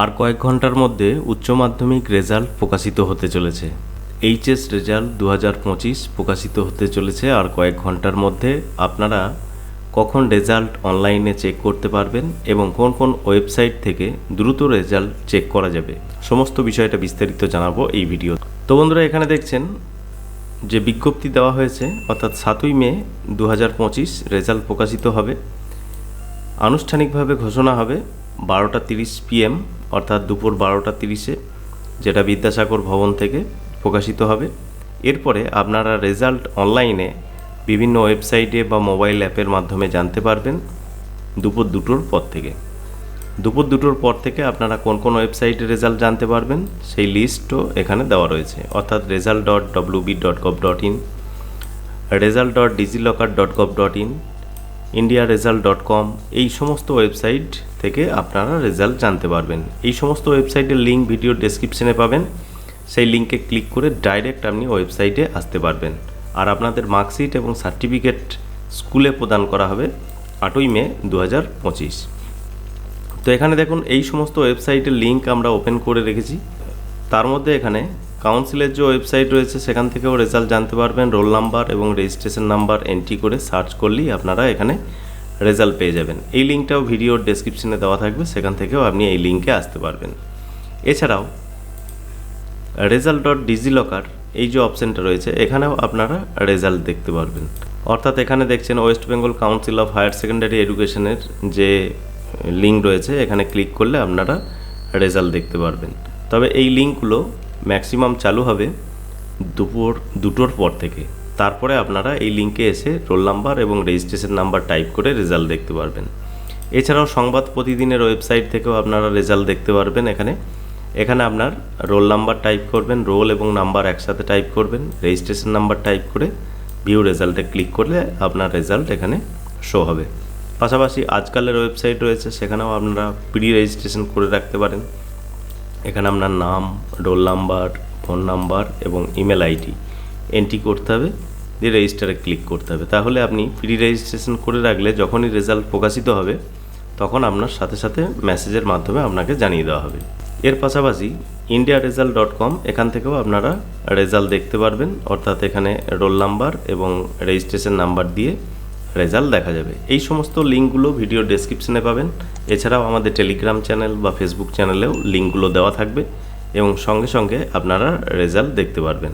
আর কয়েক ঘণ্টার মধ্যে উচ্চ মাধ্যমিক রেজাল্ট প্রকাশিত হতে চলেছে। এইচএস রেজাল্ট দু পঁচিশ প্রকাশিত হতে চলেছে আর কয়েক ঘণ্টার মধ্যে আপনারা কখন রেজাল্ট অনলাইনে চেক করতে পারবেন এবং কোন কোন ওয়েবসাইট থেকে দ্রুত রেজাল্ট চেক করা যাবে। সমস্ত বিষয়টা বিস্তারিত জানাব এই ভিডিও তো বন্ধুরা, এখানে দেখছেন যে বিজ্ঞপ্তি দেওয়া হয়েছে, অর্থাৎ সাতই মে দু হাজার পঁচিশ রেজাল্ট প্রকাশিত হবে। আনুষ্ঠানিকভাবে ঘোষণা হবে বারোটা তিরিশ পিএম অর্থাৎ দুপুর বারোটা তিরিশে, যেটা বিদ্যাসাগর ভবন থেকে প্রকাশিত হবে। এরপরে আপনারা রেজাল্ট অনলাইনে বিভিন্ন ওয়েবসাইটে বা মোবাইল অ্যাপের মাধ্যমে জানতে পারবেন দুপুর দুটোর পর থেকে। দুপুর দুটোর পর থেকে আপনারা কোন কোন ওয়েবসাইটে রেজাল্ট জানতে পারবেন, সেই লিস্টও এখানে দেওয়া রয়েছে। অর্থাৎ result dot W B dot gov dot in result dot digilocker dot gov dot in India result dot com এই সমস্ত ওয়েবসাইট থেকে আপনারা রেজাল্ট জানতে পারবেন। এই সমস্ত ওয়েবসাইটের লিঙ্ক ভিডিও ডেসক্রিপশনে পাবেন। সেই লিঙ্কে ক্লিক করে ডাইরেক্ট আপনি ওয়েবসাইটে আসতে পারবেন। আর আপনাদের মার্কশিট এবং সার্টিফিকেট স্কুলে প্রদান করা হবে আটই মে দু হাজার পঁচিশ। তো এখানে দেখুন, এই সমস্ত ওয়েবসাইটের লিঙ্ক আমরা ওপেন করে রেখেছি। তার মধ্যে এখানে কাউন্সিলের যে ওয়েবসাইট রয়েছে, সেখান থেকেও রেজাল্ট জানতে পারবেন। রোল নাম্বার এবং রেজিস্ট্রেশন নাম্বার এন্ট্রি করে সার্চ করলেই আপনারা এখানে রেজাল্ট পেয়ে যাবেন। এই লিঙ্কটাও ভিডিওর ডেসক্রিপশনে দেওয়া থাকবে, সেখান থেকেও আপনি এই লিঙ্কে আসতে পারবেন। এছাড়াও রেজাল্ট ডট ডিজিলকার এই যে অপশানটা রয়েছে, এখানেও আপনারা রেজাল্ট দেখতে পারবেন। অর্থাৎ এখানে দেখছেন West Bengal council of higher secondary এডুকেশনের যে লিঙ্ক রয়েছে, এখানে ক্লিক করলে আপনারা রেজাল্ট দেখতে পারবেন। তবে এই লিঙ্কগুলো ম্যাক্সিমাম চালু হবে দুপুর, দুটোর পর থেকে। তারপরে আপনারা এই লিঙ্কে এসে রোল নাম্বার এবং রেজিস্ট্রেশন নাম্বার টাইপ করে রেজাল্ট দেখতে পারবেন। এছাড়াও সংবাদ প্রতিদিনের ওয়েবসাইট থেকেও আপনারা রেজাল্ট দেখতে পারবেন এখানে। এখানে আপনার রোল নাম্বার টাইপ করবেন রোল এবং নাম্বার একসাথে টাইপ করবেন রেজিস্ট্রেশন নাম্বার টাইপ করে ভিউ রেজাল্টে ক্লিক করলে আপনার রেজাল্ট এখানে শো হবে। পাশাপাশি আজকালের ওয়েবসাইট রয়েছে, সেখানেও আপনারা প্রি রেজিস্ট্রেশন করে রাখতে পারেন। এখানে আপনার নাম, রোল নাম্বার, ফোন নাম্বার এবং ইমেল আইডি। এন্ট্রি করতে হবে, দিয়ে রেজিস্টারে ক্লিক করতে হবে। তাহলে আপনি প্রি রেজিস্ট্রেশন করে রাখলে যখনই রেজাল্ট প্রকাশিত হবে, তখন আপনার সাথে সাথে মেসেজের মাধ্যমে আপনাকে জানিয়ে দেওয়া হবে। এর পাশাপাশি ইন্ডিয়া রেজাল্ট ডট কম এখান থেকেও আপনারা রেজাল্ট দেখতে পারবেন। অর্থাৎ এখানে রোল নাম্বার এবং রেজিস্ট্রেশন নাম্বার দিয়ে রেজাল্ট দেখা যাবে। এই সমস্ত লিঙ্কগুলো ভিডিও ডেসক্রিপশনে পাবেন। এছাড়াও আমাদের টেলিগ্রাম চ্যানেল বা ফেসবুক চ্যানেলেও লিঙ্কগুলো দেওয়া থাকবে এবং সঙ্গে সঙ্গে আপনারা রেজাল্ট দেখতে পারবেন।